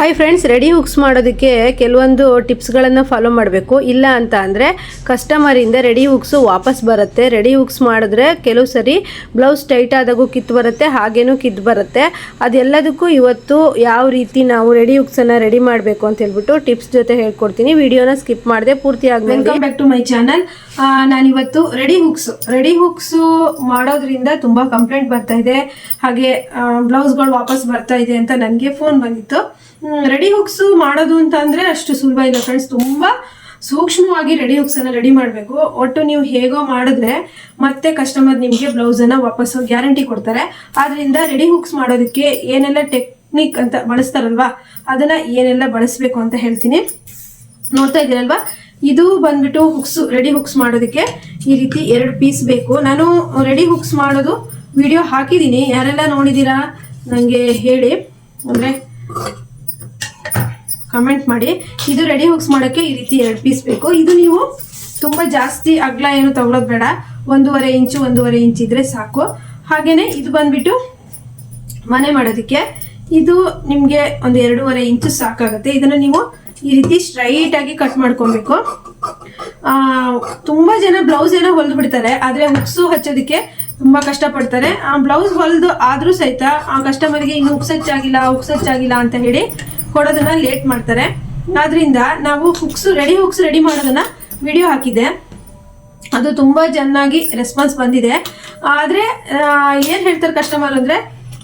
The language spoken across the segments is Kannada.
ಹಾಯ್ ಫ್ರೆಂಡ್ಸ್ ರೆಡಿ ಹುಕ್ಸ್ ಮಾಡೋದಕ್ಕೆ ಕೆಲವೊಂದು ಟಿಪ್ಸ್ಗಳನ್ನು ಫಾಲೋ ಮಾಡಬೇಕು. ಇಲ್ಲ ಅಂತ ಅಂದರೆ ಕಸ್ಟಮರಿಂದ ರೆಡಿ ಹುಕ್ಸು ವಾಪಸ್ ಬರುತ್ತೆ. ರೆಡಿ ಹುಕ್ಸ್ ಮಾಡಿದ್ರೆ ಕೆಲವು ಸರಿ ಬ್ಲೌಸ್ ಟೈಟ್ ಆದಾಗೂ ಕಿತ್ತು ಬರುತ್ತೆ, ಹಾಗೇನೂ ಕಿತ್ತು ಬರುತ್ತೆ. ಅದೆಲ್ಲದಕ್ಕೂ ಇವತ್ತು ಯಾವ ರೀತಿ ನಾವು ರೆಡಿ ಹುಕ್ಸನ್ನು ರೆಡಿ ಮಾಡಬೇಕು ಅಂತ ಹೇಳ್ಬಿಟ್ಟು ಟಿಪ್ಸ್ ಜೊತೆ ಹೇಳ್ಕೊಡ್ತೀನಿ. ವಿಡಿಯೋನ ಸ್ಕಿಪ್ ಮಾಡಿದೆ ಪೂರ್ತಿ ಆಗಿ ಬ್ಯಾಕ್ ಟು ಮೈ ಚಾನಲ್ ನಾನಿವತ್ತು ರೆಡಿ ಹುಕ್ಸ್ ರೆಡಿ ಹುಕ್ಸು ಮಾಡೋದ್ರಿಂದ ತುಂಬ ಕಂಪ್ಲೇಂಟ್ ಬರ್ತಾ ಇದೆ. ಹಾಗೆ ಬ್ಲೌಸ್ಗಳು ವಾಪಸ್ ಬರ್ತಾ ಇದೆ ಅಂತ ನನಗೆ ಫೋನ್ ಬಂದಿತ್ತು. ರೆಡಿ ಹುಕ್ಸು ಮಾಡೋದು ಅಂತ ಅಂದರೆ ಅಷ್ಟು ಸುಲಭ ಇಲ್ಲ ಫ್ರೆಂಡ್ಸ್ ತುಂಬ ಸೂಕ್ಷ್ಮವಾಗಿ ರೆಡಿ ಹುಕ್ಸನ್ನು ರೆಡಿ ಮಾಡಬೇಕು. ಒಟ್ಟು ನೀವು ಹೇಗೋ ಮಾಡಿದ್ರೆ ಮತ್ತೆ ಕಸ್ಟಮರ್ ನಿಮಗೆ ಬ್ಲೌಸನ್ನು ವಾಪಸ್ ಗ್ಯಾರಂಟಿ ಕೊಡ್ತಾರೆ. ಆದ್ದರಿಂದ ರೆಡಿ ಹುಕ್ಸ್ ಮಾಡೋದಕ್ಕೆ ಏನೆಲ್ಲ ಟೆಕ್ನಿಕ್ ಅಂತ ಬಳಸ್ತಾರಲ್ವಾ, ಅದನ್ನ ಏನೆಲ್ಲ ಬಳಸಬೇಕು ಅಂತ ಹೇಳ್ತೀನಿ. ನೋಡ್ತಾ ಇದ್ದೀರಲ್ವಾ ಇದು ಬಂದ್ಬಿಟ್ಟು ಹುಕ್ಸ್ ರೆಡಿ ಹುಕ್ಸ್ ಮಾಡೋದಕ್ಕೆ ಈ ರೀತಿ ಎರಡು ಪೀಸ್ ಬೇಕು. ನಾನು ರೆಡಿ ಹುಕ್ಸ್ ಮಾಡೋದು ವಿಡಿಯೋ ಹಾಕಿದ್ದೀನಿ. ಯಾರೆಲ್ಲ ನೋಡಿದ್ದೀರಾ? ನನಗೆ ಹೇಳಿ. ಅಂದರೆ ಕಮೆಂಟ್ ಮಾಡಿ. ಇದು ರೆಡಿ ಹುಕ್ಸ್ ಮಾಡೋಕ್ಕೆ ಈ ರೀತಿ ಎರಡು ಪೀಸ್ ಬೇಕು. ಇದು ನೀವು ತುಂಬ ಜಾಸ್ತಿ ಅಗ್ಲ ಏನು ತಗೊಳ್ಳೋದು ಬೇಡ. ಒಂದೂವರೆ ಇಂಚು, ಒಂದೂವರೆ ಇಂಚ್ ಇದ್ರೆ ಸಾಕು. ಹಾಗೇನೆ ಇದು ಬಂದ್ಬಿಟ್ಟು ಮನೆ ಮಾಡೋದಕ್ಕೆ. ಇದು ನಿಮಗೆ ಒಂದು ಎರಡೂವರೆ ಇಂಚು ಸಾಕಾಗುತ್ತೆ. ಇದನ್ನು ನೀವು ಈ ರೀತಿ ಸ್ಟ್ರೈಟ್ ಆಗಿ ಕಟ್ ಮಾಡ್ಕೊಬೇಕು. ತುಂಬಾ ಜನ ಬ್ಲೌಸ್ ಏನೋ ಹೊಲ್ದು ಬಿಡ್ತಾರೆ, ಆದ್ರೆ ಹುಕ್ಸು ಹಚ್ಚೋದಕ್ಕೆ ತುಂಬಾ ಕಷ್ಟಪಡ್ತಾರೆ. ಆ ಬ್ಲೌಸ್ ಹೊಲ್ದು ಆದ್ರೂ ಸಹಿತ ಆ ಕಸ್ಟಮರ್ಗೆ ಇನ್ನು ಹುಕ್ಸ್ ಹಚ್ಚಾಗಿಲ್ಲ ಹುಕ್ಸ್ ಹಚ್ಚಾಗಿಲ್ಲ ಅಂತ ಹೇಳಿ ಕೊಡೋದನ್ನ ಲೇಟ್ ಮಾಡ್ತಾರೆ. ಆದ್ರಿಂದ ನಾವು ಹುಕ್ಸ್ ರೆಡಿ ಹುಕ್ಸ್ ರೆಡಿ ಮಾಡೋದನ್ನ ವಿಡಿಯೋ ಹಾಕಿದೆ. ಅದು ತುಂಬಾ ಚೆನ್ನಾಗಿ ರೆಸ್ಪಾನ್ಸ್ ಬಂದಿದೆ. ಆದ್ರೆ ಏನು ಹೇಳ್ತಾರೆ ಕಸ್ಟಮರ್ ಅಂದರೆ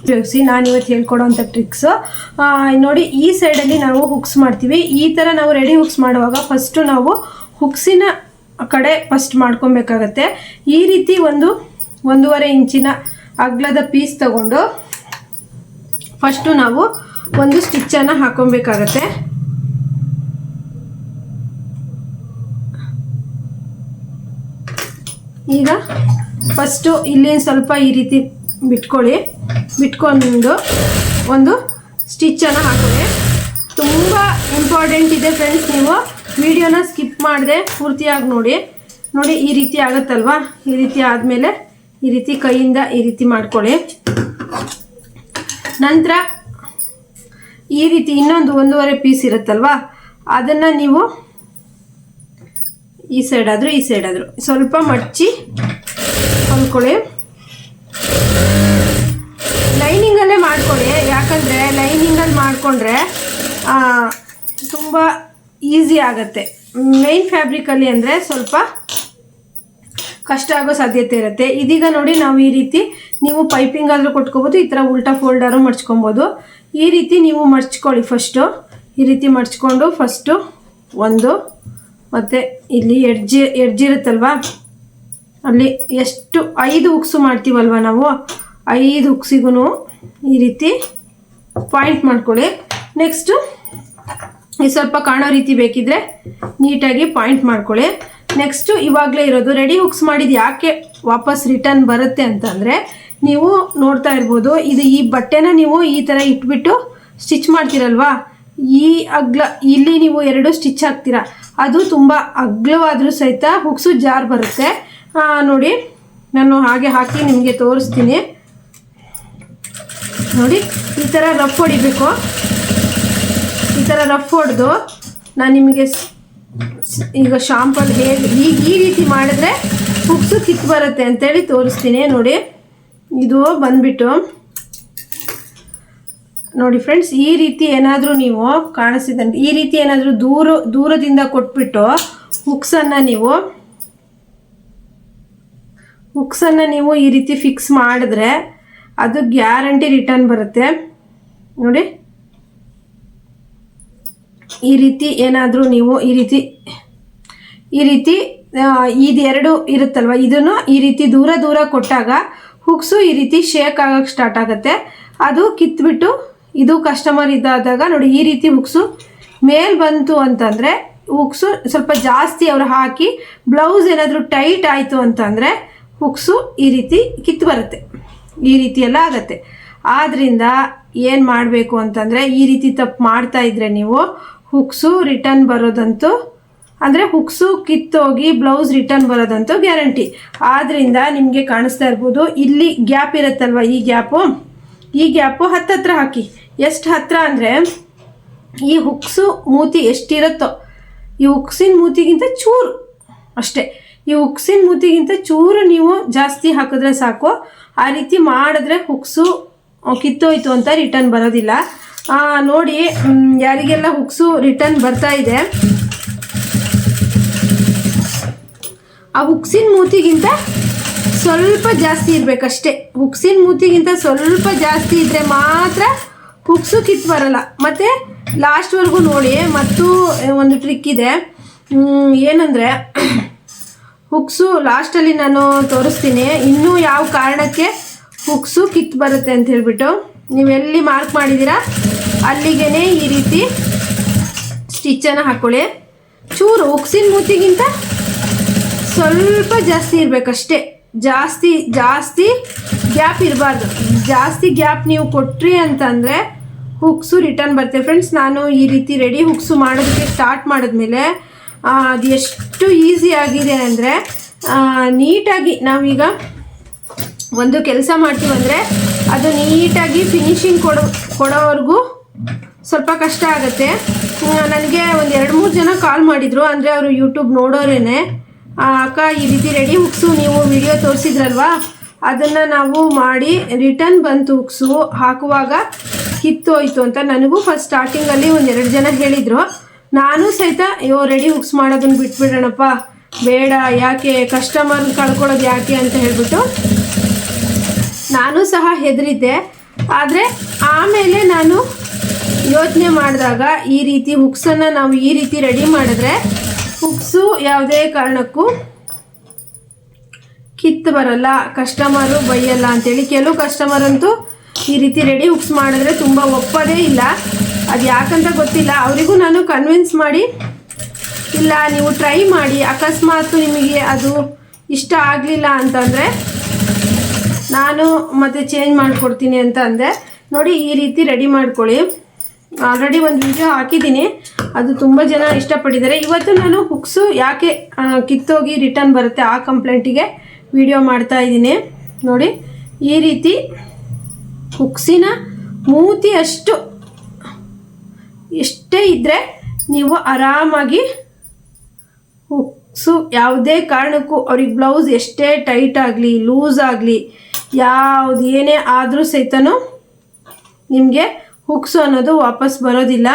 ಉಪಯೋಗಿಸಿ ನಾನು ಇವತ್ತು ಹೇಳ್ಕೊಡೋವಂಥ ಟ್ರಿಕ್ಸು ನೋಡಿ, ಈ ಸೈಡಲ್ಲಿ ನಾವು ಹುಕ್ಸ್ ಮಾಡ್ತೀವಿ. ಈ ಥರ ನಾವು ರೆಡಿ ಹುಕ್ಸ್ ಮಾಡುವಾಗ ಫಸ್ಟು ನಾವು ಹುಕ್ಸಿನ ಕಡೆ ಫಸ್ಟ್ ಮಾಡ್ಕೊಬೇಕಾಗತ್ತೆ. ಈ ರೀತಿ ಒಂದು ಒಂದೂವರೆ ಇಂಚಿನ ಅಗ್ಲದ ಪೀಸ್ ತಗೊಂಡು ಫಸ್ಟು ನಾವು ಒಂದು ಸ್ಟಿಚ್ಚನ್ನು ಹಾಕೊಬೇಕಾಗತ್ತೆ. ಈಗ ಫಸ್ಟು ಇಲ್ಲಿ ಸ್ವಲ್ಪ ಈ ರೀತಿ ಬಿಟ್ಕೊಳ್ಳಿ. ಬಿಟ್ಕೊಂಡು ಒಂದು ಸ್ಟಿಚ್ಚನ್ನು ಹಾಕೊಳ್ಳಿ. ತುಂಬ ಇಂಪಾರ್ಟೆಂಟ್ ಇದೆ ಫ್ರೆಂಡ್ಸ್ ನೀವು. ವಿಡಿಯೋನ ಸ್ಕಿಪ್ ಮಾಡಿದೆ ಪೂರ್ತಿಯಾಗಿ ನೋಡಿ. ನೋಡಿ, ಈ ರೀತಿ ಆಗುತ್ತಲ್ವಾ? ಈ ರೀತಿ ಆದಮೇಲೆ ಈ ರೀತಿ ಕೈಯಿಂದ ಈ ರೀತಿ ಮಾಡ್ಕೊಳ್ಳಿ. ನಂತರ ಈ ರೀತಿ ಇನ್ನೊಂದು ಒಂದೂವರೆ ಪೀಸ್ ಇರುತ್ತಲ್ವಾ? ಅದನ್ನು ನೀವು ಈ ಸೈಡ್ ಆದರೂ ಈ ಸೈಡ್ ಆದರೂ ಸ್ವಲ್ಪ ಮಡಚಿ ಹೊಲ್ಕೊಳ್ಳಿ ಮಾಡ್ಕೊಳ್ಳಿ ಯಾಕಂದರೆ ಲೈನಿಂಗಲ್ಲಿ ಮಾಡಿಕೊಂಡ್ರೆ ತುಂಬ ಈಸಿ ಆಗುತ್ತೆ. ಮೈನ್ ಫ್ಯಾಬ್ರಿಕಲ್ಲಿ ಅಂದರೆ ಸ್ವಲ್ಪ ಕಷ್ಟ ಆಗೋ ಸಾಧ್ಯತೆ ಇರುತ್ತೆ. ಇದೀಗ ನೋಡಿ ನಾವು ಈ ರೀತಿ ನೀವು ಪೈಪಿಂಗ್ ಆದರೂ ಕೊಟ್ಕೋಬೋದು, ಈ ಥರ ಉಲ್ಟಾ ಫೋಲ್ಡರು ಮಡ್ಚ್ಕೊಬೋದು ಈ ರೀತಿ ನೀವು ಮಡ್ಚ್ಕೊಳ್ಳಿ ಫಸ್ಟು ಈ ರೀತಿ ಮಡ್ಚ್ಕೊಂಡು ಫಸ್ಟು ಒಂದು, ಮತ್ತು ಇಲ್ಲಿ ಎಡ್ಜಿ ಎಡ್ಜ್ ಇರುತ್ತಲ್ವಾ? ಅಲ್ಲಿ ಎಷ್ಟು, ಐದು ಉಕ್ಸು ಮಾಡ್ತೀವಲ್ವ ನಾವು? ಐದು ಉಕ್ಸಿಗೂ ಈ ರೀತಿ ಪಾಯಿಂಟ್ ಮಾಡ್ಕೊಳ್ಳಿ. ನೆಕ್ಸ್ಟು ಈ ಸ್ವಲ್ಪ ಕಾಣೋ ರೀತಿ ಬೇಕಿದ್ರೆ ನೀಟಾಗಿ ಪಾಯಿಂಟ್ ಮಾಡ್ಕೊಳ್ಳಿ. ನೆಕ್ಸ್ಟು ಇವಾಗಲೇ ಇರೋದು ರೆಡಿ ಹುಕ್ಸ್ ಮಾಡಿದ್ದು ಯಾಕೆ ವಾಪಸ್ ರಿಟರ್ನ್ ಬರುತ್ತೆ ಅಂತಂದರೆ, ನೀವು ನೋಡ್ತಾ ಇರ್ಬೋದು, ಇದು ಈ ಬಟ್ಟೆನ ನೀವು ಈ ಥರ ಇಟ್ಬಿಟ್ಟು ಸ್ಟಿಚ್ ಮಾಡ್ತೀರಲ್ವಾ? ಈ ಅಗ್ಲ, ಇಲ್ಲಿ ನೀವು ಎರಡು ಸ್ಟಿಚ್ ಹಾಕ್ತೀರಾ? ಅದು ತುಂಬ ಅಗ್ಲವಾದರೂ ಸಹಿತ ಹುಕ್ಸು ಜಾರ್ ಬರುತ್ತೆ. ನೋಡಿ, ನಾನು ಹಾಗೆ ಹಾಕಿ ನಿಮಗೆ ತೋರಿಸ್ತೀನಿ. ನೋಡಿ, ಈ ಥರ ರಫ್ ಹೊಡಿಬೇಕು. ಈ ಥರ ರಫ್ ಹೊಡೆದು ನಾನು ನಿಮಗೆ ಈಗ ಶಾಂಪಲ್ ಹೇಗೆ ಈಗ ಈ ರೀತಿ ಮಾಡಿದ್ರೆ ಹುಕ್ಸು ಕಿತ್ತು ಬರುತ್ತೆ ಅಂತೇಳಿ ತೋರಿಸ್ತೀನಿ. ನೋಡಿ, ಇದು ಬಂದ್ಬಿಟ್ಟು. ನೋಡಿ ಫ್ರೆಂಡ್ಸ್ ಈ ರೀತಿ ಏನಾದರೂ ನೀವು ಕಾಣಿಸಿದಂಗೆ, ಈ ರೀತಿ ಏನಾದರೂ ದೂರ, ದೂರದಿಂದ ಕೊಟ್ಬಿಟ್ಟು ಹುಕ್ಸನ್ನು ನೀವು ಹುಕ್ಸನ್ನು ನೀವು ಈ ರೀತಿ ಫಿಕ್ಸ್ ಮಾಡಿದ್ರೆ ಅದು ಗ್ಯಾರಂಟಿ ರಿಟರ್ನ್ ಬರುತ್ತೆ. ನೋಡಿ. ಈ ರೀತಿ ಏನಾದರೂ ನೀವು ಈ ರೀತಿ ಈ ರೀತಿ ಇದು ಇದೆರಡು ಇರುತ್ತಲ್ವ? ಇದನ್ನು ಈ ರೀತಿ ದೂರ ದೂರ ಕೊಟ್ಟಾಗ ಹುಕ್ಸು ಈ ರೀತಿ ಶೇಕ್ ಆಗೋಕ್ಕೆ ಸ್ಟಾರ್ಟ್ ಆಗುತ್ತೆ. ಅದು ಕಿತ್ಬಿಟ್ಟು ಇದು ಕಸ್ಟಮರ್ ಇದಾದಾಗ ನೋಡಿ, ಈ ರೀತಿ ಹುಕ್ಸು ಮೇಲ್ ಬಂತು ಅಂತಂದರೆ, ಹುಕ್ಸು ಸ್ವಲ್ಪ ಜಾಸ್ತಿ ಅವರು ಹಾಕಿ ಬ್ಲೌಸ್ ಏನಾದರೂ ಟೈಟ್ ಆಯಿತು ಅಂತಂದರೆ, ಹುಕ್ಸು ಈ ರೀತಿ ಕಿತ್ತು ಬರುತ್ತೆ ಈ ರೀತಿ ಎಲ್ಲ ಆಗತ್ತೆ. ಆದ್ದರಿಂದ ಏನು ಮಾಡಬೇಕು ಅಂತಂದರೆ ಈ ರೀತಿ ತಪ್ಪು ಮಾಡ್ತಾ ಇದ್ರೆ ನೀವು ಹುಕ್ಸು ರಿಟರ್ನ್ ಬರೋದಂತೂ, ಅಂದರೆ ಹುಕ್ಸು ಕಿತ್ತೋಗಿ ಬ್ಲೌಸ್ ರಿಟರ್ನ್ ಬರೋದಂತೂ ಗ್ಯಾರಂಟಿ ಆದ್ದರಿಂದ ನಿಮಗೆ ಕಾಣಿಸ್ತಾ ಇರ್ಬೋದು, ಇಲ್ಲಿ ಗ್ಯಾಪ್ ಇರುತ್ತಲ್ವ ಈ ಗ್ಯಾಪು ಈ ಗ್ಯಾಪು ಹತ್ತತ್ರ ಹಾಕಿ. ಎಷ್ಟು ಹತ್ರ ಅಂದರೆ, ಈ ಹುಕ್ಸು ಮೂತಿ ಎಷ್ಟಿರುತ್ತೋ, ಈ ಹುಕ್ಸಿನ ಮೂತಿಗಿಂತ ಚೂರು ಅಷ್ಟೇ. ಈ ಹುಕ್ಸಿನ ಮೂತಿಗಿಂತ ಚೂರು ನೀವು ಜಾಸ್ತಿ ಹಾಕಿದ್ರೆ ಸಾಕು. ಆ ರೀತಿ ಮಾಡಿದ್ರೆ ಹುಕ್ಸು ಕಿತ್ತೋಯ್ತು ಅಂತ ರಿಟರ್ನ್ ಬರೋದಿಲ್ಲ. ನೋಡಿ ಯಾರಿಗೆಲ್ಲ ಹುಕ್ಸು ರಿಟರ್ನ್ ಬರ್ತಾ ಇದೆ, ಆ ಹುಕ್ಸಿನ ಮೂತಿಗಿಂತ ಸ್ವಲ್ಪ ಜಾಸ್ತಿ ಇರಬೇಕಷ್ಟೇ. ಹುಕ್ಸಿನ ಮೂತಿಗಿಂತ ಸ್ವಲ್ಪ ಜಾಸ್ತಿ ಇದ್ದರೆ ಮಾತ್ರ ಹುಕ್ಸು ಕಿತ್ತು ಬರಲ್ಲ. ಮತ್ತು ಲಾಸ್ಟ್ವರೆಗೂ ನೋಡಿ, ಮತ್ತು ಒಂದು ಟ್ರಿಕ್ ಇದೆ. ಏನಂದರೆ ಹುಕ್ಸು ಲಾಸ್ಟಲ್ಲಿ ನಾನು ತೋರಿಸ್ತೀನಿ. ಇನ್ನೂ ಯಾವ ಕಾರಣಕ್ಕೆ ಹುಕ್ಸು ಕಿತ್ತು ಬರುತ್ತೆ ಅಂತ ಹೇಳ್ಬಿಟ್ಟು ನೀವೆಲ್ಲಿ ಮಾರ್ಕ್ ಮಾಡಿದ್ದೀರಾ ಅಲ್ಲಿಗೆ ಈ ರೀತಿ ಸ್ಟಿಚ್ಚನ್ನು ಹಾಕ್ಕೊಳ್ಳಿ ಚೂರು ಹುಕ್ಸಿನ ಮೂತಿಗಿಂತ ಸ್ವಲ್ಪ ಜಾಸ್ತಿ ಇರಬೇಕಷ್ಟೇ. ಜಾಸ್ತಿ ಜಾಸ್ತಿ ಗ್ಯಾಪ್ ಇರಬಾರ್ದು. ಜಾಸ್ತಿ ಗ್ಯಾಪ್ ನೀವು ಕೊಟ್ರಿ ಅಂತಂದರೆ ಹುಕ್ಸು ರಿಟರ್ನ್ ಬರುತ್ತೆ. ಫ್ರೆಂಡ್ಸ್ ನಾನು ಈ ರೀತಿ ರೆಡಿ ಹುಕ್ಸು ಮಾಡೋದಕ್ಕೆ ಸ್ಟಾರ್ಟ್ ಮಾಡಿದ್ಮೇಲೆ ಅದು ಎಷ್ಟು ಈಸಿ ಆಗಿದೆ ಅಂದರೆ ನೀಟಾಗಿ ನಾವೀಗ ಒಂದು ಕೆಲಸ ಮಾಡ್ತೀವಂದರೆ ಅದು ನೀಟಾಗಿ ಫಿನಿಶಿಂಗ್ ಕೊಡೋ, ಕೊಡೋವರೆಗೂ ಸ್ವಲ್ಪ ಕಷ್ಟ ಆಗುತ್ತೆ. ನನಗೆ ಒಂದು ಎರಡು ಮೂರು ಜನ ಕಾಲ್ ಮಾಡಿದರು, ಅಂದರೆ ಅವರು ಯೂಟ್ಯೂಬ್ ನೋಡೋರೇನೆ. ಅಕ್ಕ, ಈ ರೀತಿ ರೆಡಿ ಹುಕ್ಸು ನೀವು ವಿಡಿಯೋ ತೋರಿಸಿದ್ರಲ್ವಾ? ಅದನ್ನು ನಾವು ಮಾಡಿ ರಿಟರ್ನ್ ಬಂತು ಹುಕ್ಸು ಹಾಕುವಾಗ ಕಿತ್ತೋಯ್ತು ಅಂತ ನನಗೂ ಫಸ್ಟ್ ಸ್ಟಾರ್ಟಿಂಗಲ್ಲಿ ಒಂದು ಎರಡು ಜನ ಹೇಳಿದರು. ನಾನು ಸಹಿತ, ಅಯ್ಯೋ ರೆಡಿ ಹುಕ್ಸ್ ಮಾಡೋದನ್ನ ಬಿಟ್ಬಿಡೋಣಪ್ಪ. ಬೇಡ, ಯಾಕೆ? ಕಸ್ಟಮರ್ ಕಳ್ಕೊಳ್ಳೋದು ಯಾಕೆ? ಅಂತ ಹೇಳ್ಬಿಟ್ಟು ನಾನು ಸಹ ಹೆದರಿದ್ದೆ. ಆದರೆ ಆಮೇಲೆ ನಾನು ಯೋಚನೆ ಮಾಡಿದಾಗ ಈ ರೀತಿ ಹುಕ್ಸನ್ನು ನಾವು ಈ ರೀತಿ ರೆಡಿ ಮಾಡಿದ್ರೆ ಹುಕ್ಸು ಯಾವುದೇ ಕಾರಣಕ್ಕೂ ಕಿತ್ತು ಬರಲ್ಲ ಕಸ್ಟಮರು ಬೈಯಲ್ಲ ಅಂತೇಳಿ. ಕೆಲವು ಕಸ್ಟಮರ್ ಅಂತೂ ಈ ರೀತಿ ರೆಡಿ ಹುಕ್ಸ್ ಮಾಡಿದ್ರೆ ತುಂಬ ಒಪ್ಪದೇ ಇಲ್ಲ. ಅದು ಯಾಕಂತ ಗೊತ್ತಿಲ್ಲ. ಅವರಿಗೂ ನಾನು ಕನ್ವಿನ್ಸ್ ಮಾಡಿ, ಇಲ್ಲ, ನೀವು ಟ್ರೈ ಮಾಡಿ, ಅಕಸ್ಮಾತ್ ನಿಮಗೆ ಅದು ಇಷ್ಟ ಆಗಲಿಲ್ಲ ಅಂತಂದರೆ ನಾನು ಮತ್ತೆ ಚೇಂಜ್ ಮಾಡಿಕೊಡ್ತೀನಿ ಅಂತ ಅಂದೆ. ನೋಡಿ, ಈ ರೀತಿ ರೆಡಿ ಮಾಡ್ಕೊಳ್ಳಿ. ಆಲ್ರೆಡಿ ಒಂದು ವಿಡಿಯೋ ಹಾಕಿದ್ದೀನಿ. ಅದು ತುಂಬ ಜನ ಇಷ್ಟಪಟ್ಟಿದ್ದಾರೆ. ಇವತ್ತು ನಾನು ಹುಕ್ಸು ಯಾಕೆ ಕಿತ್ತೋಗಿ ರಿಟರ್ನ್ ಬರುತ್ತೆ ಆ ಕಂಪ್ಲೇಂಟಿಗೆ ವಿಡಿಯೋ ಮಾಡ್ತಾ ಇದ್ದೀನಿ. ನೋಡಿ, ಈ ರೀತಿ ಹುಕ್ಸಿನ ಮೂತಿ ಅಷ್ಟು ಎಷ್ಟೇ ಇದ್ದರೆ ನೀವು ಆರಾಮಾಗಿ ಹುಕ್ಸು ಯಾವುದೇ ಕಾರಣಕ್ಕೂ ಅವ್ರಿಗೆ ಬ್ಲೌಸ್ ಎಷ್ಟೇ ಟೈಟ್ ಆಗಲಿ ಲೂಸ್ ಆಗಲಿ ಯಾವುದು ಏನೇ ಆದರೂ ಸಹಿತನೂ ನಿಮಗೆ ಹುಕ್ಸು ಅನ್ನೋದು ವಾಪಸ್ ಬರೋದಿಲ್ಲ.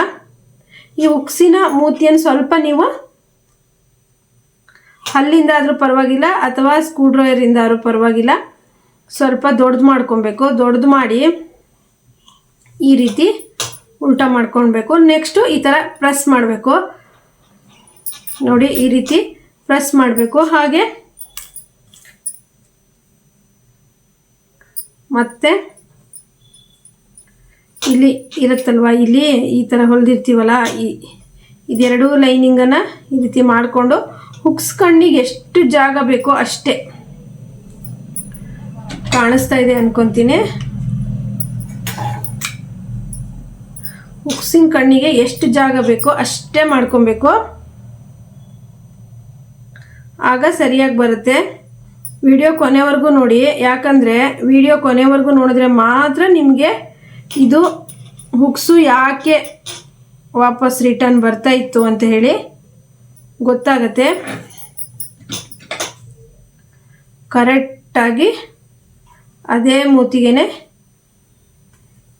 ಈ ಹುಕ್ಸಿನ ಮೂತಿಯನ್ನು ಸ್ವಲ್ಪ ನೀವು ಹಲ್ಲಿಂದ ಆದರೂ ಪರವಾಗಿಲ್ಲ ಅಥವಾ ಸ್ಕ್ರೂ ಡ್ರೈವರಿಂದ ಆದರೂ ಪರವಾಗಿಲ್ಲ, ಸ್ವಲ್ಪ ದೊಡ್ಡದು ಮಾಡ್ಕೊಬೇಕು. ದೊಡ್ಡದು ಮಾಡಿ ಈ ರೀತಿ ಉಲ್ಟಾ ಮಾಡ್ಕೊಳ್ಬೇಕು. ನೆಕ್ಸ್ಟು ಈ ಥರ ಪ್ರೆಸ್ ಮಾಡಬೇಕು. ನೋಡಿ, ಈ ರೀತಿ ಪ್ರೆಸ್ ಮಾಡಬೇಕು. ಹಾಗೆ ಮತ್ತೆ ಇಲ್ಲಿ ಇರುತ್ತಲ್ವ? ಇಲ್ಲಿ ಈ ಥರ ಹೊಲಿದಿರ್ತೀವಲ್ಲ, ಈ ಇದೆರಡೂ ಲೈನಿಂಗನ್ನು ಈ ರೀತಿ ಮಾಡಿಕೊಂಡು ಹುಕ್ಸ್ ಕಣ್ಣಿಗೆ ಎಷ್ಟು ಜಾಗ ಬೇಕೋ ಅಷ್ಟೇ ಕಾಣಿಸ್ತಾ ಇದೆ ಅನ್ಕೊತೀನಿ. ಹುಕ್ಸಿನ ಕಣ್ಣಿಗೆ ಎಷ್ಟು ಜಾಗ ಬೇಕೋ ಅಷ್ಟೇ ಮಾಡ್ಕೊಬೇಕು. ಆಗ ಸರಿಯಾಗಿ ಬರುತ್ತೆ. ವಿಡಿಯೋ ಕೊನೆವರೆಗೂ ನೋಡಿ. ಯಾಕಂದರೆ ವಿಡಿಯೋ ಕೊನೆವರೆಗೂ ನೋಡಿದ್ರೆ ಮಾತ್ರ ನಿಮಗೆ ಇದು ಹುಕ್ಸು ಯಾಕೆ ವಾಪಸ್ ರಿಟರ್ನ್ ಬರ್ತಾ ಇತ್ತು ಅಂತ ಹೇಳಿ ಗೊತ್ತಾಗತ್ತೆ. ಕರೆಕ್ಟಾಗಿ ಅದೇ ಮೂತಿಗೆನೆ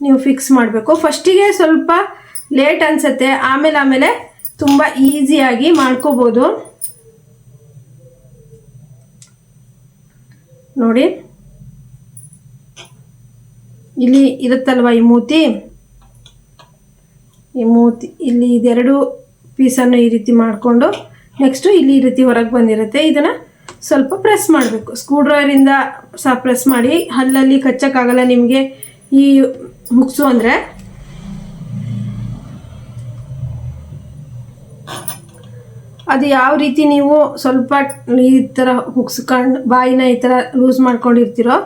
ನೀವು ಫಿಕ್ಸ್ ಮಾಡಬೇಕು. ಫಸ್ಟಿಗೆ ಸ್ವಲ್ಪ ಲೇಟ್ ಅನಿಸುತ್ತೆ. ಆಮೇಲೆ ಆಮೇಲೆ ತುಂಬ ಈಸಿಯಾಗಿ ಮಾಡ್ಕೋಬೋದು. ನೋಡಿ. ಇಲ್ಲಿ ಇರುತ್ತಲ್ವ ಈ ಮೂತಿ? ಈ ಮೂತಿ, ಇಲ್ಲಿ ಇದೆರಡು ಪೀಸನ್ನು ಈ ರೀತಿ ಮಾಡಿಕೊಂಡು ನೆಕ್ಸ್ಟು ಇಲ್ಲಿ ಈ ರೀತಿ ಹೊರಗೆ ಬಂದಿರುತ್ತೆ. ಇದನ್ನು ಸ್ವಲ್ಪ ಪ್ರೆಸ್ ಮಾಡಬೇಕು. ಸ್ಕ್ರೂ ಡ್ರೈವರಿಂದ ಸಹ ಪ್ರೆಸ್ ಮಾಡಿ, ಹಲ್ಲಲ್ಲಿ ಕಚ್ಚಕ್ಕಾಗಲ್ಲ ನಿಮಗೆ. ಈ ಹುಕ್ಸು ಅಂದರೆ? ಅದು ಯಾವ ರೀತಿ ನೀವು ಸ್ವಲ್ಪ ಈ ಥರ ಹುಕ್ಸ್ಕೊಂಡು ಬಾಯಿನ ಈ ಥರ ಲೂಸ್ ಮಾಡ್ಕೊಂಡಿರ್ತೀರೋ,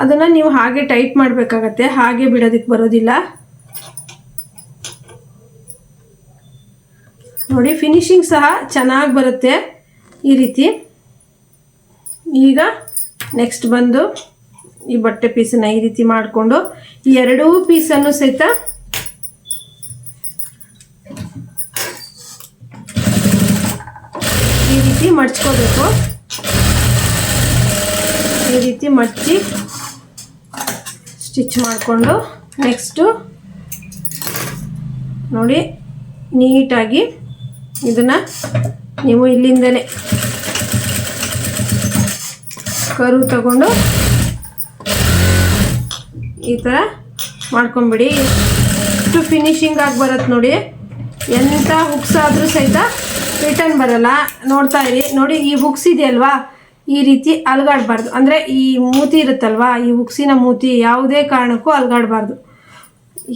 ಅದನ್ನು ನೀವು ಹಾಗೆ ಟೈಟ್ ಮಾಡಬೇಕಾಗತ್ತೆ, ಹಾಗೆ ಬಿಡೋದಕ್ಕೆ ಬರೋದಿಲ್ಲ. ನೋಡಿ, ಫಿನಿಶಿಂಗ್ ಸಹ ಚೆನ್ನಾಗಿ ಬರುತ್ತೆ ಈ ರೀತಿ. ಈಗ ನೆಕ್ಸ್ಟ್ ಬಂದು ಈ ಬಟ್ಟೆ ಪೀಸನ್ನು ಈ ರೀತಿ ಮಾಡಿಕೊಂಡು ಈ ಎರಡೂ ಪೀಸನ್ನು ಸಹಿತ ಈ ರೀತಿ ಮಡ್ಚ್ಕೋಬೇಕು. ಈ ರೀತಿ ಮಡ್ಚಿ ಸ್ಟಿಚ್ ಮಾಡಿಕೊಂಡು ನೆಕ್ಸ್ಟು ನೋಡಿ ನೀಟಾಗಿ ಇದನ್ನು ನೀವು ಇಲ್ಲಿಂದಲೇ ಕರು ತಗೊಂಡು ಈ ಥರ ಮಾಡ್ಕೊಂಬಿಡಿ. ಇಷ್ಟು ಫಿನಿಶಿಂಗ್ ಆಗಿ ಬರುತ್ತೆ ನೋಡಿ. ಎಂಥ ಹುಕ್ಸ್ ಆದರೂ ಸಹಿತ ರಿಟರ್ನ್ ಬರಲ್ಲ. ನೋಡ್ತಾ ಇರಿ. ನೋಡಿ, ಈ ಹುಕ್ಸ್ ಇದೆಯಲ್ವಾ ಈ ರೀತಿ ಅಲ್ಗಾಡಬಾರ್ದು. ಅಂದರೆ ಈ ಮೂತಿ ಇರುತ್ತಲ್ವಾ? ಈ ಹುಕ್ಸಿನ ಮೂತಿ ಯಾವುದೇ ಕಾರಣಕ್ಕೂ ಅಲ್ಗಾಡಬಾರ್ದು.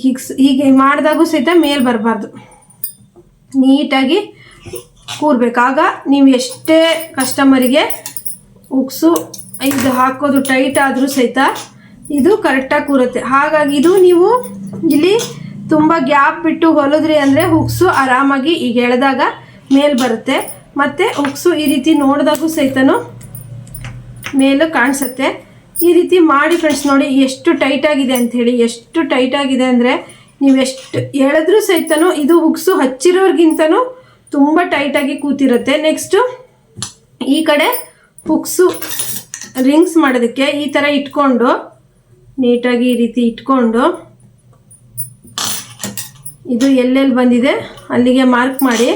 ಹಿಕ್ಸ್ ಹೀಗೆ ಮಾಡಿದಾಗೂ ಸಹಿತ ಮೇಲೆ ಬರಬಾರ್ದು. ನೀಟಾಗಿ ಕೂರ್ಬೇಕಾಗ ನೀವು ಎಷ್ಟೇ ಕಸ್ಟಮರಿಗೆ ಉಕ್ಸು ಇದು ಹಾಕೋದು ಟೈಟ್ ಆದರೂ ಸಹಿತ ಇದು ಕರೆಕ್ಟಾಗಿ ಕೂರುತ್ತೆ. ಹಾಗಾಗಿ ಇದು ನೀವು ಇಲ್ಲಿ ತುಂಬ ಗ್ಯಾಪ್ ಬಿಟ್ಟು ಹೊಲಿದ್ರಿ ಅಂದರೆ ಹುಕ್ಸು ಆರಾಮಾಗಿ ಈಗ ಎಳೆದಾಗ ಮೇಲ್ ಬರುತ್ತೆ. ಮತ್ತು ಹುಕ್ಸು ಈ ರೀತಿ ನೋಡಿದಾಗೂ ಸಹಿತನೂ ಮೇಲೂ ಕಾಣಿಸುತ್ತೆ. ಈ ರೀತಿ ಮಾಡಿ ಫ್ರೆಂಡ್ಸ್ ನೋಡಿ ಎಷ್ಟು ಟೈಟ್ ಆಗಿದೆ ಅಂತ ಹೇಳಿ, ಎಷ್ಟು ಟೈಟ್ ಆಗಿದೆ ಅಂದರೆ ನೀವು ಎಷ್ಟು ಎಳೆದ್ರೂ ಸಹಿತನೂ ಇದು ಹುಕ್ಸು ಹಚ್ಚಿರೋರ್ಗಿಂತನೂ ತುಂಬ ಟೈಟಾಗಿ ಕೂತಿರುತ್ತೆ. ನೆಕ್ಸ್ಟು ಈ ಕಡೆ ಹುಕ್ಸು ರಿಂಗ್ಸ್ ಮಾಡೋದಕ್ಕೆ ಈ ಥರ ಇಟ್ಕೊಂಡು ನೀಟಾಗಿ ಈ ರೀತಿ ಇಟ್ಕೊಂಡು ಇದು ಎಲ್ಲೆಲ್ಲಿ ಬಂದಿದೆ ಅಲ್ಲಿಗೆ ಮಾರ್ಕ್ ಮಾಡಿ.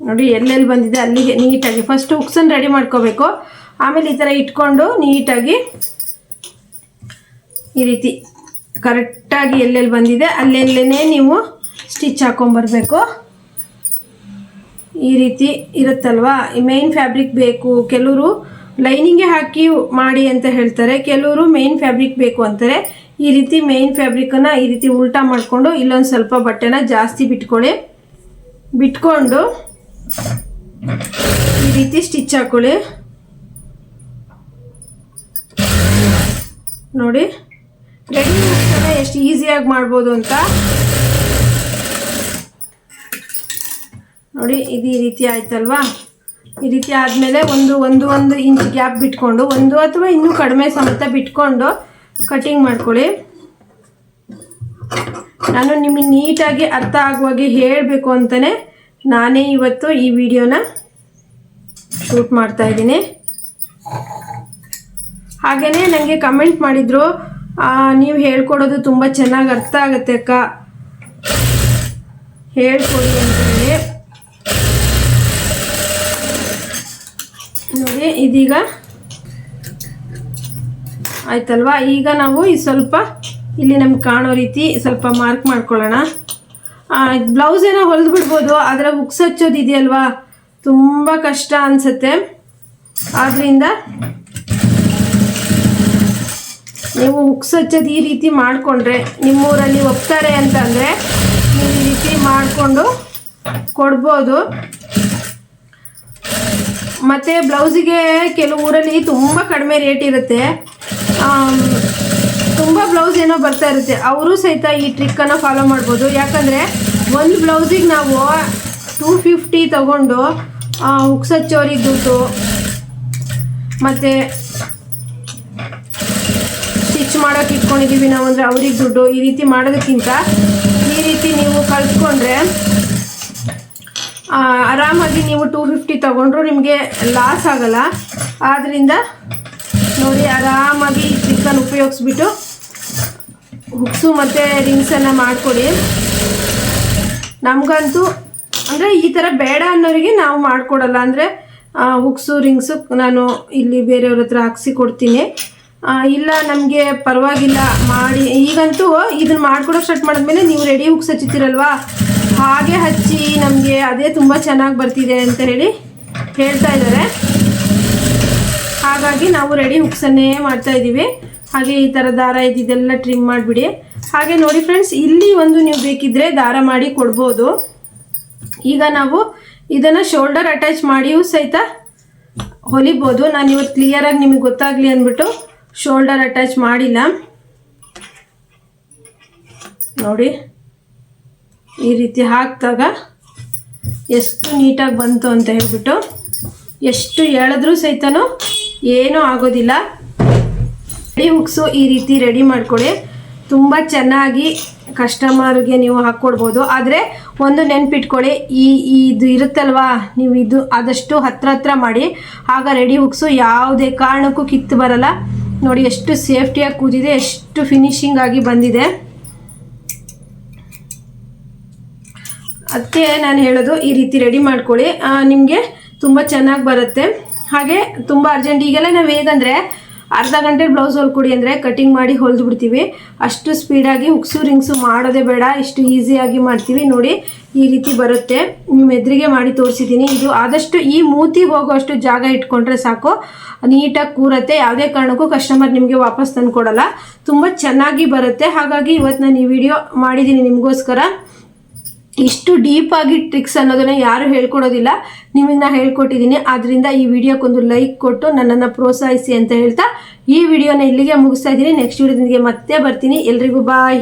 ನೋಡಿ ಎಲ್ಲೆಲ್ಲಿ ಬಂದಿದೆ ಅಲ್ಲಿಗೆ ನೀಟಾಗಿ ಫಸ್ಟ್ ಉಕ್ಸನ್ನು ರೆಡಿ ಮಾಡ್ಕೋಬೇಕು. ಆಮೇಲೆ ಈ ಥರ ಇಟ್ಕೊಂಡು ನೀಟಾಗಿ ಈ ರೀತಿ ಕರೆಕ್ಟಾಗಿ ಎಲ್ಲೆಲ್ಲಿ ಬಂದಿದೆ ಅಲ್ಲೆಲ್ಲೇ ನೀವು ಸ್ಟಿಚ್ ಹಾಕೊಂಬರ್ಬೇಕು ಈ ರೀತಿ ಇರುತ್ತಲ್ವಾ? ಈ ಮೇನ್ ಫ್ಯಾಬ್ರಿಕ್ ಬೇಕು. ಕೆಲವರು ಲೈನಿಂಗೆ ಹಾಕಿ ಮಾಡಿ ಅಂತ ಹೇಳ್ತಾರೆ. ಕೆಲವರು ಮೇನ್ ಫ್ಯಾಬ್ರಿಕ್ ಬೇಕು ಅಂತಾರೆ. ಈ ರೀತಿ ಮೇನ್ ಫ್ಯಾಬ್ರಿಕನ್ನು ಈ ರೀತಿ ಉಲ್ಟಾ ಮಾಡಿಕೊಂಡು ಇಲ್ಲೊಂದು ಸ್ವಲ್ಪ ಬಟ್ಟೆನ ಜಾಸ್ತಿ ಬಿಟ್ಕೊಳ್ಳಿ. ಬಿಟ್ಕೊಂಡು ಈ ರೀತಿ ಸ್ಟಿಚ್ ಹಾಕೊಳ್ಳಿ. ನೋಡಿ. ರೆಡಿ ಎಷ್ಟು ಈಸಿಯಾಗಿ ಮಾಡ್ಬೋದು ಅಂತ. ನೋಡಿ, ಇದು ಈ ರೀತಿ ಆಯ್ತಲ್ವಾ? ಈ ರೀತಿ ಆದಮೇಲೆ ಒಂದು ಒಂದು ಒಂದು ಇಂಚ್ ಗ್ಯಾಪ್ ಬಿಟ್ಕೊಂಡು, ಒಂದು ಅಥವಾ ಇನ್ನೂ ಕಡಿಮೆ ಸಮೇತ ಬಿಟ್ಕೊಂಡು ಕಟಿಂಗ್ ಮಾಡ್ಕೊಳ್ಳಿ. ನಾನು ನಿಮಗೆ ನೀಟಾಗಿ ಅರ್ಥ ಆಗುವಾಗೆ ಹೇಳಬೇಕು ಅಂತಲೇ ನಾನೇ ಇವತ್ತು ಈ ವಿಡಿಯೋನ ಶೂಟ್ ಮಾಡ್ತಾ ಇದ್ದೀನಿ. ಹಾಗೆಯೇ ನನಗೆ ಕಮೆಂಟ್ ಮಾಡಿದರು ನೀವು ಹೇಳ್ಕೊಡೋದು ತುಂಬ ಚೆನ್ನಾಗಿ ಅರ್ಥ ಆಗುತ್ತೆ ಅಕ್ಕ. ಹೇಳ್ಕೊಡಿ ಅಂತ ಹೇಳಿ ನೋಡಿ ಇದೀಗ ಆಯ್ತಲ್ವಾ? ಈಗ ನಾವು ಈ ಸ್ವಲ್ಪ ಇಲ್ಲಿ ನಮ್ಗೆ ಕಾಣೋ ರೀತಿ ಸ್ವಲ್ಪ ಮಾರ್ಕ್ ಮಾಡ್ಕೊಳ್ಳೋಣ. ಬ್ಲೌಸ್ ಏನೋ ಹೊಲಿದು ಬಿಡ್ಬೋದು, ಆದರೆ ಹುಕ್ಸ್ ಹಚ್ಚೋದು ಇದೆಯಲ್ವಾ? ತುಂಬ ಕಷ್ಟ ಅನಿಸುತ್ತೆ. ಆದ್ದರಿಂದ ನೀವು ಹುಕ್ಸ್ ಹಚ್ಚೋದು ಈ ರೀತಿ ಮಾಡಿಕೊಂಡ್ರೆ, ನಿಮ್ಮೂರಲ್ಲಿ ಒಪ್ತಾರೆ ಅಂತಂದರೆ ನೀವು ಈ ರೀತಿ ಮಾಡಿಕೊಂಡು ಕೊಡ್ಬೋದು. ಮತ್ತು ಬ್ಲೌಸಿಗೆ ಕೆಲವು ಊರಲ್ಲಿ ತುಂಬ ಕಡಿಮೆ ರೇಟ್ ಇರುತ್ತೆ. ತುಂಬ ಬ್ಲೌಸ್ ಏನೋ ಬರ್ತಾ ಇರುತ್ತೆ. ಅವರು ಸಹಿತ ಈ ಟ್ರಿಕ್ಕನ್ನು ಫಾಲೋ ಮಾಡ್ಬೋದು. ಯಾಕಂದರೆ ಒಂದು ಬ್ಲೌಸಿಗೆ ನಾವು ಟೂ ಫಿಫ್ಟಿ ತಗೊಂಡು ಹುಕ್ಸ್ ಹಚ್ಚೋರಿಗೆ ದುಡ್ಡು ಮತ್ತು ಸ್ಟಿಚ್ ಮಾಡೋಕೆ ಇಟ್ಕೊಂಡಿದ್ದೀವಿ ನಾವು ಅಂದರೆ ಅವ್ರಿಗೆ ದುಡ್ಡು ಈ ರೀತಿ ಮಾಡೋದಕ್ಕಿಂತ ಈ ರೀತಿ ನೀವು ಕಲ್ತ್ಕೊಂಡ್ರೆ ಆರಾಮಾಗಿ ನೀವು ಟೂ ಫಿಫ್ಟಿ ತೊಗೊಂಡ್ರು ನಿಮಗೆ ಲಾಸ್ ಆಗಲ್ಲ. ಆದ್ದರಿಂದ ನೋಡಿ, ಆರಾಮಾಗಿ ಚಿಕನ್ ಉಪಯೋಗಿಸ್ಬಿಟ್ಟು ಹುಕ್ಸು ಮತ್ತು ರಿಂಗ್ಸನ್ನು ಮಾಡಿಕೊಡಿ. ನಮಗಂತೂ ಅಂದರೆ ಈ ಥರ ಬೇಡ ಅನ್ನೋರಿಗೆ ನಾವು ಮಾಡಿಕೊಡಲ್ಲ. ಅಂದರೆ ಹುಕ್ಸು ರಿಂಗ್ಸು ನಾನು ಇಲ್ಲಿ ಬೇರೆಯವ್ರ ಹತ್ರ ಹಾಕ್ಸಿ ಕೊಡ್ತೀನಿ. ಇಲ್ಲ, ನಮಗೆ ಪರವಾಗಿಲ್ಲ. ಮಾಡಿ, ಈಗಂತೂ ಇದನ್ನ ಮಾಡ್ಕೊಡೋಕೆ ಸ್ಟಾರ್ಟ್ ಮಾಡಿದ್ಮೇಲೆ ನೀವು ರೆಡಿ ಹುಕ್ಸ್ ಹಚ್ಚುತ್ತೀರಲ್ವಾ ಹಾಗೆ ಹಚ್ಚಿ ನಮಗೆ ಅದೇ ತುಂಬ ಚೆನ್ನಾಗಿ ಬರ್ತಿದೆ ಅಂತ ಹೇಳಿ ಹೇಳ್ತಾ ಇದ್ದಾರೆ. ಹಾಗಾಗಿ ನಾವು ರೆಡಿ ಹುಕ್ಸನ್ನೇ ಮಾಡ್ತಾ ಇದ್ದೀವಿ. ಹಾಗೆ ಈ ಥರ ದಾರ ಇದ್ದಿದ್ದೆಲ್ಲ ಟ್ರಿಮ್ ಮಾಡಿಬಿಡಿ. ಹಾಗೆ ನೋಡಿ ಫ್ರೆಂಡ್ಸ್ ಇಲ್ಲಿ ಒಂದು ನೀವು ಬೇಕಿದ್ದರೆ ದಾರ ಮಾಡಿ ಕೊಡ್ಬೋದು. ಈಗ ನಾವು ಇದನ್ನು ಶೋಲ್ಡರ್ ಅಟ್ಯಾಚ್ ಮಾಡಿಯೂ ಸಹಿತ ಹೊಲಿಬೋದು. ನಾನು ಇವತ್ತು ಕ್ಲಿಯರಾಗಿ ನಿಮಗೆ ಗೊತ್ತಾಗಲಿ ಅಂದ್ಬಿಟ್ಟು ಶೋಲ್ಡರ್ ಅಟ್ಯಾಚ್ ಮಾಡಿಲ್ಲ. ನೋಡಿ. ಈ ರೀತಿ ಹಾಕಿದಾಗ ಎಷ್ಟು ನೀಟಾಗಿ ಬಂತು ಅಂತ ಹೇಳ್ಬಿಟ್ಟು ಎಷ್ಟು ಎಳೆದ್ರೂ ಸಹಿತನೂ ಏನೂ ಆಗೋದಿಲ್ಲ. ರೆಡಿ ಹುಕ್ಸು ಈ ರೀತಿ ರೆಡಿ ಮಾಡ್ಕೊಳ್ಳಿ ತುಂಬ ಚೆನ್ನಾಗಿ ಕಸ್ಟಮರ್ಗೆ ನೀವು ಹಾಕ್ಕೊಡ್ಬೋದು. ಆದರೆ ಒಂದು ನೆನ್ಪಿಟ್ಕೊಳ್ಳಿ ಈ ಇದು ಇರುತ್ತಲ್ವಾ? ನೀವು ಇದು ಆದಷ್ಟು ಹತ್ರ ಹತ್ರ ಮಾಡಿ. ಆಗ ರೆಡಿ ಹುಕ್ಸು ಯಾವುದೇ ಕಾರಣಕ್ಕೂ ಕಿತ್ತು ಬರಲ್ಲ. ನೋಡಿ ಎಷ್ಟು ಸೇಫ್ಟಿಯಾಗಿ ಕೂತಿದೆ, ಎಷ್ಟು ಫಿನಿಶಿಂಗ್ ಆಗಿ ಬಂದಿದೆ. ಅದಕ್ಕೆ ನಾನು ಹೇಳೋದು ಈ ರೀತಿ ರೆಡಿ ಮಾಡ್ಕೊಳ್ಳಿ. ನಿಮಗೆ ತುಂಬ ಚೆನ್ನಾಗಿ ಬರುತ್ತೆ. ಹಾಗೆ ತುಂಬ ಅರ್ಜೆಂಟ್ ಈಗೆಲ್ಲ ನಾವು ಹೇಗಂದರೆ ಅರ್ಧ ಗಂಟೆ ಬ್ಲೌಸ್ ಹೊಲ್ಕೊಡಿ ಅಂದರೆ ಕಟಿಂಗ್ ಮಾಡಿ ಹೊಲ್ದು ಬಿಡ್ತೀವಿ. ಅಷ್ಟು ಸ್ಪೀಡಾಗಿ ಹುಕ್ಸು ರಿಂಗ್ಸು ಮಾಡೋದೇ ಬೇಡ. ಇಷ್ಟು ಈಸಿಯಾಗಿ ಮಾಡ್ತೀವಿ. ನೋಡಿ, ಈ ರೀತಿ ಬರುತ್ತೆ. ನಿಮ್ಮ ಎದುರಿಗೆ ಮಾಡಿ ತೋರಿಸಿದ್ದೀನಿ. ಇದು ಆದಷ್ಟು ಈ ಮೂತಿ ಹೋಗೋಷ್ಟು ಜಾಗ ಇಟ್ಕೊಂಡ್ರೆ ಸಾಕು. ನೀಟಾಗಿ ಕೂರತ್ತೆ. ಯಾವುದೇ ಕಾರಣಕ್ಕೂ ಕಸ್ಟಮರ್ ನಿಮಗೆ ವಾಪಸ್ ತಂದು ಕೊಡಲ್ಲ ತುಂಬ ಚೆನ್ನಾಗಿ ಬರುತ್ತೆ. ಹಾಗಾಗಿ ಇವತ್ತು ನಾನು ಈ ವಿಡಿಯೋ ಮಾಡಿದ್ದೀನಿ ನಿಮಗೋಸ್ಕರ. ಇಷ್ಟು ಡೀಪ್ ಆಗಿ ಟ್ರಿಕ್ಸ್ ಅನ್ನೋದನ್ನ ಯಾರು ಹೇಳ್ಕೊಡೋದಿಲ್ಲ. ನಿಮಗೆ ನಾ ಹೇಳ್ಕೊಟ್ಟಿದ್ದೀನಿ ಆದ್ರಿಂದ ಈ ವಿಡಿಯೋಕ್ಕೊಂದು ಲೈಕ್ ಕೊಟ್ಟು ನನ್ನನ್ನು ಪ್ರೋತ್ಸಾಹಿಸಿ ಅಂತ ಹೇಳ್ತಾ ಈ ವಿಡಿಯೋನ ಇಲ್ಲಿಗೆ ಮುಗಿಸ್ತಾ ಇದ್ದೀನಿ. ನೆಕ್ಸ್ಟ್ ವಿಡಿಯೋದೊಂದಿಗೆ ಮತ್ತೆ ಬರ್ತೀನಿ. ಎಲ್ರಿಗೂ ಬಾಯ್